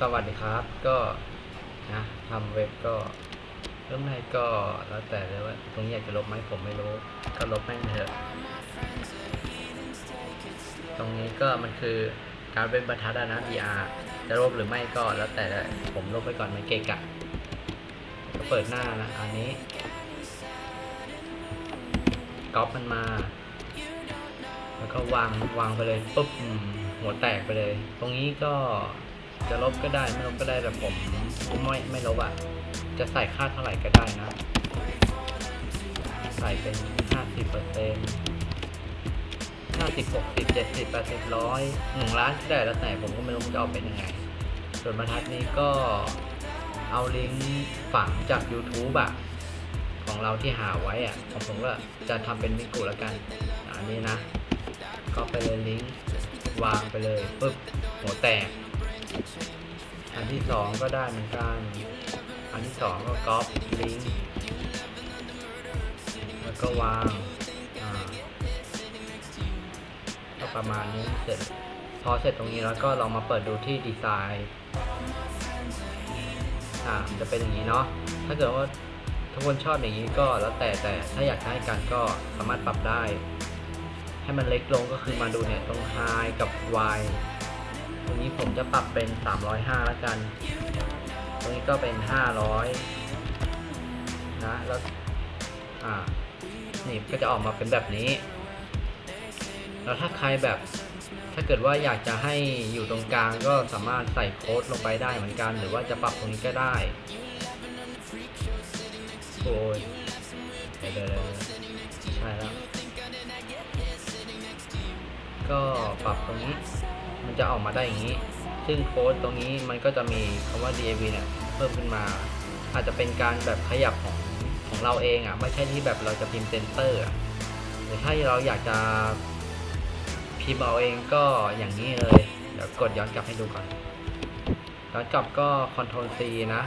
สวัสดีครับ ก็นะทำเว็บก็ เริ่มแรกก็แล้วแต่เลยว่า ตรงนี้อยากจะลบไหมผมไม่รู้ก็ลบแม่งเถอะตรงนี้ก็มันคือการเป็นบรรทัดอะนะ VR จะลบหรือไม่ก็แล้วแต่เลยผมลบไปก่อนมันเกะกะก็เปิดหน้านะ อันนี้ก๊อปมันมา แล้วก็วางวางไปเลยปุ๊บอืมหัวแตกไปเลย ตรงนี้ก็ จะลบก็ได้ไม่ลบก็ได้แต่ผมไม่ไม่ลบอะ จะใส่ค่าเท่าไหร่ก็ได้นะ ใส่เป็นห้าสิบเปอร์เซ็นต์ห้าสิบหกสิบเจ็ดสิบแปดสิบร้อยหนึ่งล้านก็ได้แล้วแต่ผมก็ไม่รู้จะออกเป็นยังไง ส่วนบรรทัดนี้ก็เอาลิงก์ฝังจาก YouTube อะของเราที่หาไว้อะของผมก็จะทำเป็นมิกุแล้วกัน อันนี้นะ ก็ไปเลยลิงก์วางไปเลยปึ๊บหัวแตก อันที่สองก็ได้เหมือนกัน อันที่สองก็ก๊อปลิงก์แล้วก็วางก็ประมาณนี้เสร็จ พอเสร็จตรงนี้แล้วก็ลองมาเปิดดูที่ดีไซน์อ่ามันจะเป็นอย่างนี้เนาะ ถ้าเกิดว่าทุกคนชอบอย่างนี้ก็แล้วแต่แต่ถ้าอยากให้กันก็สามารถปรับได้ ให้มันเล็กลงก็คือมาดูเนี่ยตรง high กับ y ผมจะปรับเป็น 305แล้วกัน ตรงนี้ก็เป็น 500 นะ แล้ว อ่า นี่ก็จะออกมาเป็นแบบนี้ แล้วถ้าใครแบบ ถ้าเกิดว่าอยากจะให้อยู่ตรงกลางก็สามารถใส่โค้ดลงไปได้เหมือนกัน หรือว่าจะปรับตรงนี้ก็ได้โอ้ยเดี๋ยวเดี๋ยวเดี๋ยวใช่แล้ว ก็ปรับตรงนี้ จะออกมาได้อย่างนี้ ซึ่งโค้ดตรงนี้มันก็จะมีคำว่า DAV เนี่ยเพิ่มขึ้นมา อาจจะเป็นการแบบขยับของของเราเองอะไม่ใช่ที่แบบเราจะพิมพ์เซนเตอร์อะหรือถ้าเราอยากจะพิมพ์เอาเองก็อย่างนี้เลยเดี๋ยวกดย้อนกลับให้ดูก่อนย้อนกลับก็ Ctrl C นะ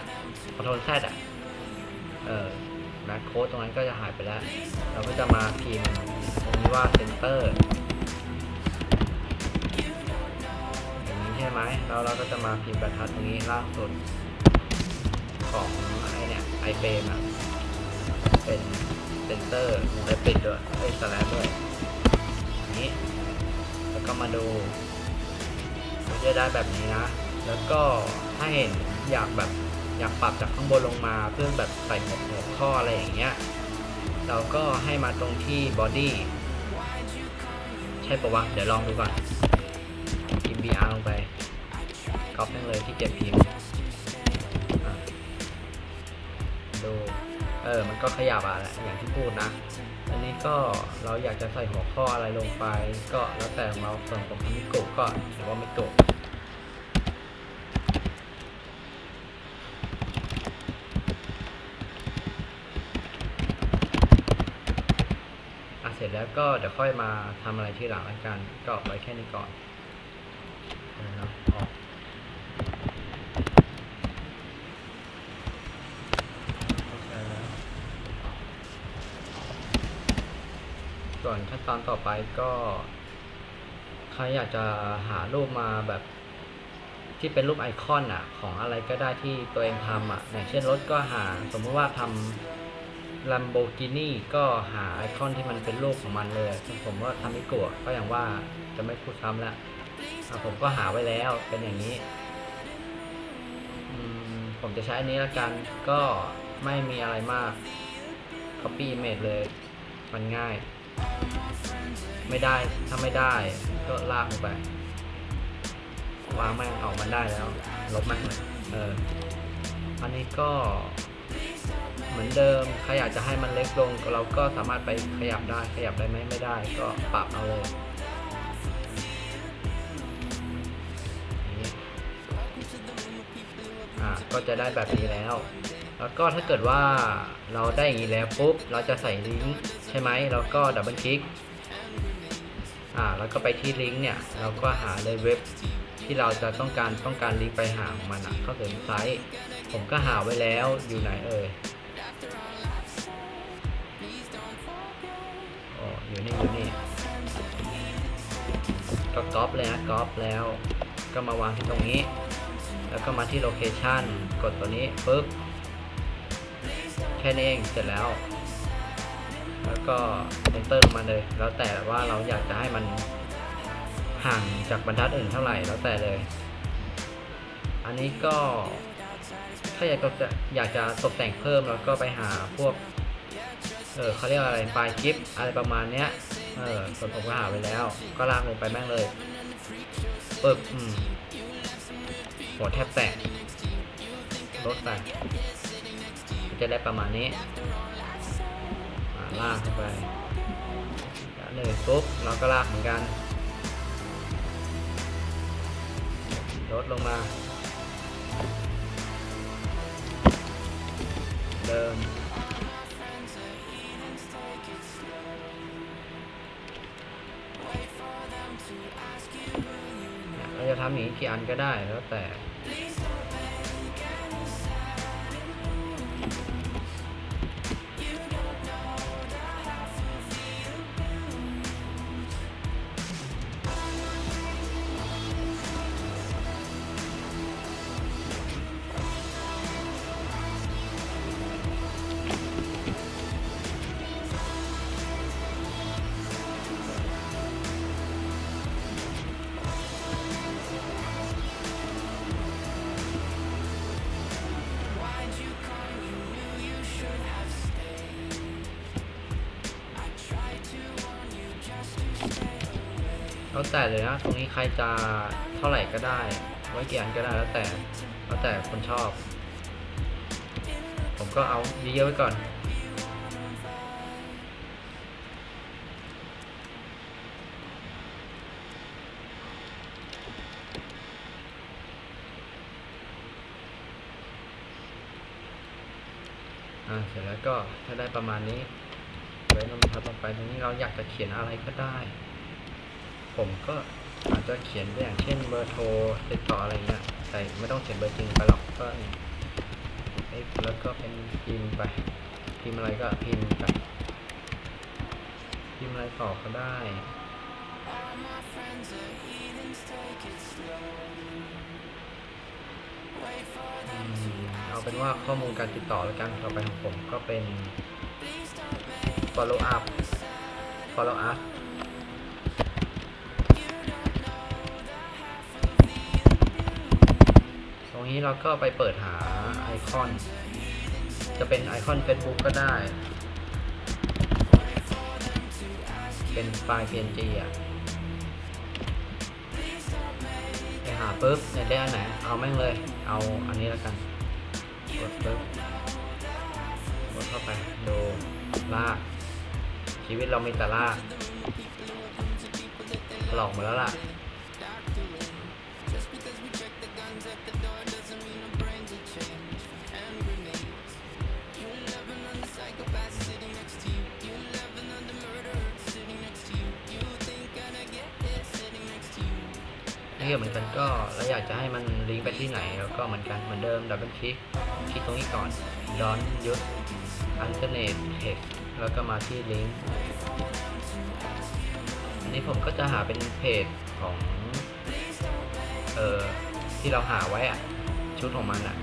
Ctrl Z อะเออนะโค้ดตรงนั้นก็จะหายไปแล้ว เราก็จะมาพิมพ์ตรงนี้ว่าเซนเตอร์ ช่ไหมแล้วเราก็จะมาพิมพ์บรรทัดตรงนี้ล่างสุดของไอเนี่ยไอเฟรมอะเป็นเซนเตอร์และปิดด้วยไอสแลชด้วยนี้ แล้วก็มาดูมันจะได้แบบนี้นะ แล้วก็ถ้าเห็นอยากแบบอยากปรับจากข้างบนลงมาเพื่อแบบใส่หัวหัวข้ออะไรอย่างเงี้ยเราก็ให้มาตรงที่บอดี้ใช่ปะวะ เดี๋ยวลองดูก่อนพิมพ์ BR ลงไป ก๊อปแม่งเลยที่เก็บพิมพ์ดู เออ มันก็ขยับอะแหละอย่างที่พูดนะ อันนี้ก็เราอยากจะใส่หัวข้ออะไรลงไป ก็แล้วแต่ของเราส่วนผมมิโกะก็หรือว่ามิโกะอะเสร็จแล้วก็เดี๋ยวค่อยมาทำอะไรที่หลังแล้วกัน ก็ไว้แค่นี้ก่อนเออเนาะออกโอเคแล้ว ส่วนขั้นตอนต่อไปก็ใครอยากจะหารูปมาแบบที่เป็นรูปไอคอนอะ ของอะไรก็ได้ที่ตัวเองทำอะอย่างเช่นรถก็หาสมมติว่าทำ Lamborghini ก็หาไอคอนที่มันเป็นรูปของมันเลยผมว่าทำไม่กลัวก็อย่างว่าจะไม่พูดซ้ำละผมก็หาไว้แล้วเป็นอย่างนี้ผมจะใช้อันนี้ละกันก็ไม่มีอะไรมาก copy image เลย มันง่าย ไม่ได้ถ้าไม่ได้ก็ลากลงไปวางแม่งออกมันได้แล้ว ลบแม่งเลยเอออันนี้ก็เหมือนเดิมใครอยากจะให้มันเล็กลงเราก็สามารถไปขยับได้ขยับได้ไหมไม่ได้ก็ปรับเอาเลยอย่างนี้ก็จะได้แบบนี้แล้ว แล้วก็ถ้าเกิดว่าเราได้อย่างนี้แล้วปุ๊บ เราจะใส่ลิงก์ใช่ไหมเราก็ดับเบิลคลิก อ่าแล้วก็ไปที่ลิงก์เนี่ยเราก็หาเลยเว็บที่เราจะต้องการต้องการลิงก์ไปหาของมันอะเข้าถึงไซต์ผมก็หาไว้แล้วอยู่ไหนเอ่ยอ๋ออยู่นี่อยู่นี่ก็ก๊อปเลยนะก๊อปแล้วก็มาวางที่ตรงนี้ แล้วก็มาที่โลเคชันกดตัวนี้ปุ๊บแค่นี้เองเสร็จแล้ว แล้วก็ enter ลงมาเลย แล้วแต่ว่าเราอยากจะให้มันห่างจากบรรทัดอื่นเท่าไหร่แล้วแต่เลย อันนี้ก็ถ้าอยากจะอยากจะตกแต่งเพิ่มแล้วก็ไปหาพวก เออเขาเรียกว่าอะไรไฟล์กิฟอะไรประมาณเนี้ย เออส่วนผมก็หาไว้แล้ว ก็ลากลงไปแม่งเลยปึ๊บอืมหัวแทบแตกลดไปจะได้ประมาณนี้ ลากไปแล้วหนึ่งปุ๊บเราก็ลากเหมือนกันลดลงมาเดิมเราจะทำอย่างนี้กี่อันก็ได้แล้วแต่ แล้วแต่เลยนะตรงนี้ใครจะเท่าไหร่ก็ได้ ไว้กี่อันก็ได้แล้วแต่แล้วแต่คนชอบ ผมก็เอาเยอะๆไว้ก่อนอ่าเสร็จแล้วก็ถ้าได้ประมาณนี้ไว้นำทับลงไปตรงนี้เราอยากจะเขียนอะไรก็ได้ ผมก็อาจจะเขียนอย่างเช่นเบอร์โทรติดต่ออะไรเงี้ยแต่ไม่ต้องเขียนเบอร์จริงไปหรอกก็แล้วก็เป็นพิมพ์ไป พิมพ์อะไรก็พิมพ์ไปพิมพ์อะไรต่อก็ได้เอาเป็นว่าข้อมูลการติดต่อแล้วกันต่อไปของผมก็เป็น follow up follow up รงนี้เราก็ไปเปิดหาไอคอน จะเป็นไอคอน Facebook ก็ได้ เป็นไฟล์ PNG อะไปหาปุ๊บเนี่ยได้อันไหน เอาแม่งเลย เอาอันนี้แล้วกัน กดปุ๊บ กดเข้าไป ดูลาก ชีวิตเรามีแต่ลากหลอกหมาแล้วล่ะ นี่เหมือนกันก็แล้วอยากจะให้มันลิงก์ไปที่ไหนแล้วก็เหมือนกันเหมือนเดิมดับเบิลคลิกคลิกตรงนี้ก่อนดอนยุดอันเทอร์เน็ตเทคแล้วก็มาที่ลิงก์อันนี้ผมก็จะหาเป็นเพจของเอ่อที่เราหาไว้อะชุดของมันอะ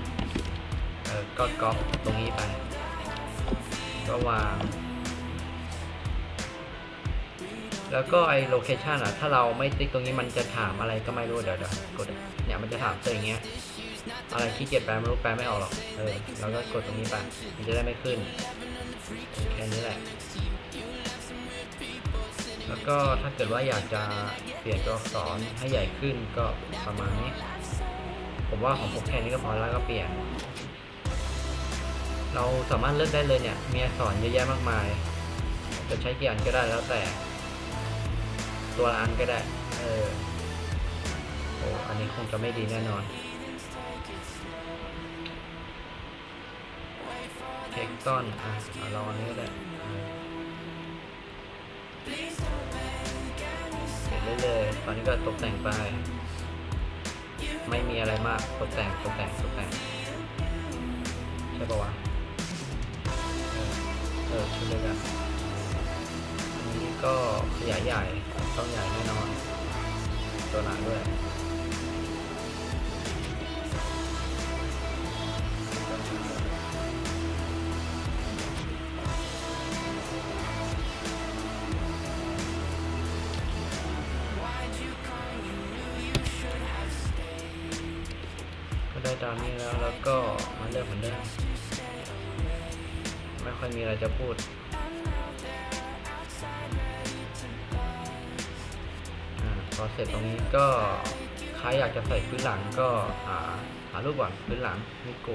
เออก็ก๊อปตรงนี้ไปก็วาง แล้วก็ไอโลเคชันอะ ถ้าเราไม่ติ๊กตรงนี้มันจะถามอะไรก็ไม่รู้ เดี๋ยวเดี๋ยวกดเนี่ยมันจะถามตัวอย่างเงี้ย อะไรขี้เกียจแปลไม่รู้แปลไม่ออกหรอก เออเราก็กดตรงนี้ไป มันจะได้ไม่ขึ้น แค่นี้แหละ แล้วก็ถ้าเกิดว่าอยากจะเปลี่ยนตัวอักษรให้ใหญ่ขึ้นก็ประมาณนี้ ผมว่าของผมแค่นี้ก็พอแล้วก็เปลี่ยน เราสามารถเลือกได้เลยเนี่ย มีอักษรเยอะแยะมากมาย จะใช้กี่อันก็ได้แล้วแต่ ตัวละอันก็ได้ เออโอ้อันนี้คงจะไม่ดีแน่นอนเทคตอนอะเอาลองอันนี้ก็ได้เออเสร็จเรื่อยๆตอนนี้ก็ตกแต่งไป ไม่มีอะไรมาก ตกแต่ง ตกแต่ง ตกแต่ง ใช่ปะวะ เออชุดเล็กอะอันนี้ก็ขยายใหญ่ ต้องใหญ่แน่นอน ตัวหนังด้วยได้ตามนี้แล้วแล้วก็มาเริ่มเหมือนเดิมไม่ค่อยมีอะไรจะพูด อาพอเสร็จตรงนี้ก็ใครอยากจะใส่พื้นหลังก็หาหารูปก่อนพื้นหลังมิโก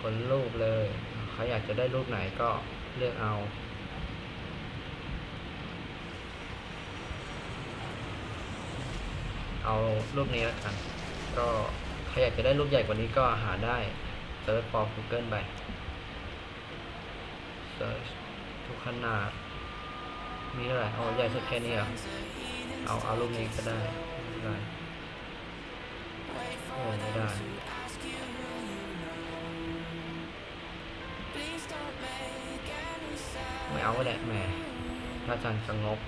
คนรูปเลยใครอยากจะได้รูปไหนก็เลือกเอาเอารูปนี้แล้วกัน ก็ รอยากจะได้รูปใหญ่กว่านี้ก็หาได้เซิร์ช for Google ไปเซิร์ชทุกขนาด มีเท่าไหร่เอาใหญ่สุดแค่นี้เหรอเอาเอารูปนี้ก็ได้ไม่ได้โอ้ไม่ได้ไม่เอาก็ได้แหมพระจันทร์สงบ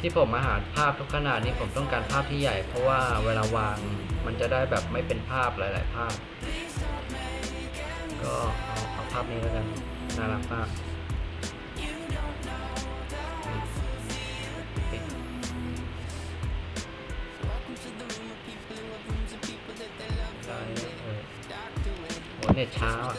ที่ผมมาหาภาพทุกขนาดนี้ผมต้องการภาพที่ใหญ่ เพราะว่าเวลาวางมันจะได้แบบไม่เป็นภาพหลาย ๆ ภาพ ก็เอาเอาภาพนี้แล้วกันน่ารักมากปิดได้เออโหเน็ตช้าอะ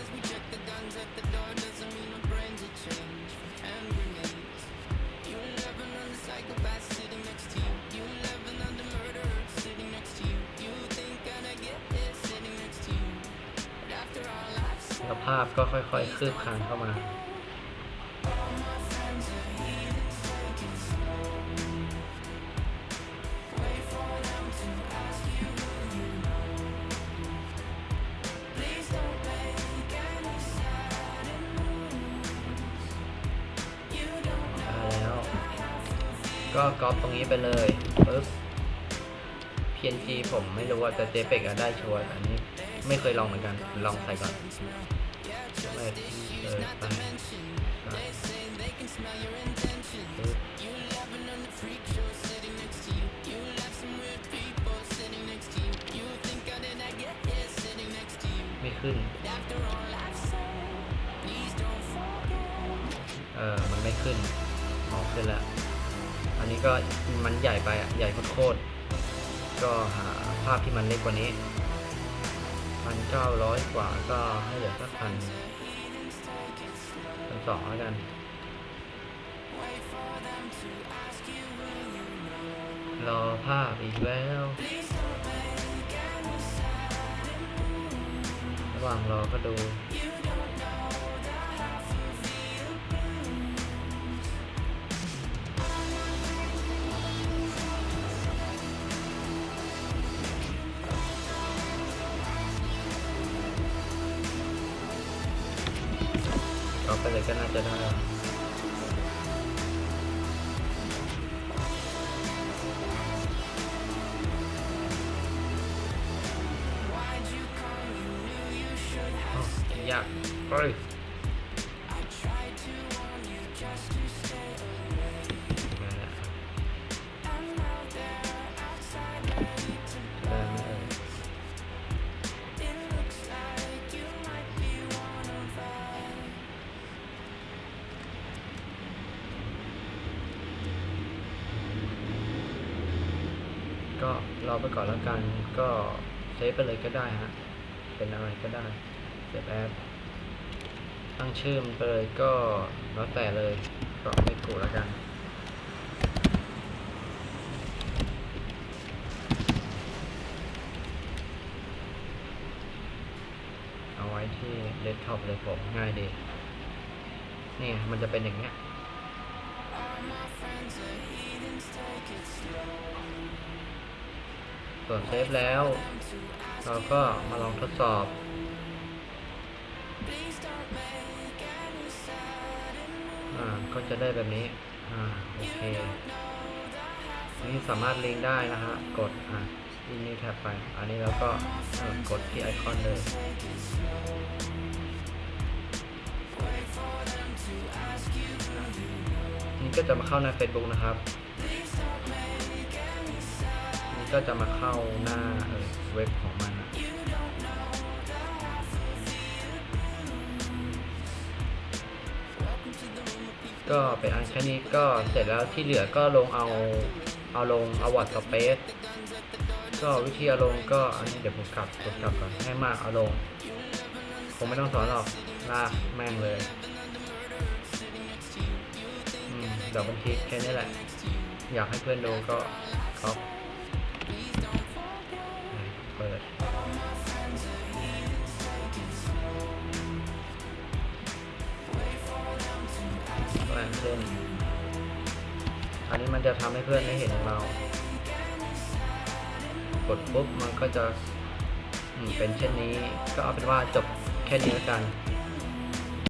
แล้วภาพก็ค่อยๆคืบคลานเข้ามาได้แล้วก็ก๊อปตรงนี้ไปเลยปึ๊บ PNG ผมไม่รู้ว่าจะ JPEG อะได้ชัวร์อันนี้ ไม่เคยลองเหมือนกัน ลองใส่ก่อนไม่เลยไปไม่ขึ้น เออ มันไม่ขึ้นออกขึ้นแล้ว อันนี้ก็มันใหญ่ไปอะ ใหญ่โคตรก็หาภาพที่มันเล็กกว่านี้ พันเก้าร้อยกว่าก็ให้เหลือสักพันพันสองแล้วกันรอภาพอีกแล้ว ระหว่างรอก็ดู ไปเลยก็น่าจะได้ ก็รอไปก่อนแล้วกันก็เซฟไปเลยก็ได้ฮะเป็นอะไรก็ได้เซฟแอปตั้งชื่อมันไปเลยก็แล้วแต่เลยก็ไม่กูแล้วกันเอาไว้ที่เดสก์ท็อปเลยผมง่ายดีนี่มันจะเป็นอย่างเงี้ย ส่วนเซฟแล้ว เราก็มาลองทดสอบอ่าก็จะได้แบบนี้อ่าโอเคนี่สามารถลิงก์ได้นะฮะกดอะลิงก์นี้แท็บไป อันนี้เราก็กดที่ไอคอนเลยนี่ก็จะมาเข้าใน Facebook นะครับ ก็จะมาเข้าหน้าเเว็บของมันก็เป็นอันแค่นี้ก็เสร็จแล้วที่เหลือก็ลงเอาเอาลงเอาวอร์ดสเปซก็วิธีเอาลงก็อันนี้เดี๋ยวผมกลับกดกลับก่อนให้มากเอาลงคงไม่ต้องสอนหรอกลากแม่งเลยอืมเดี๋ยวบันทิกแค่นี้แหละ อยากให้เพื่อนดูก็ก๊อป แปลงเส้นอันนี้มันจะทำให้เพื่อนได้เห็นเรา กดปุ๊บมันก็จะเป็นเช่นนี้ ก็เอาเป็นว่าจบแค่นี้แล้วกัน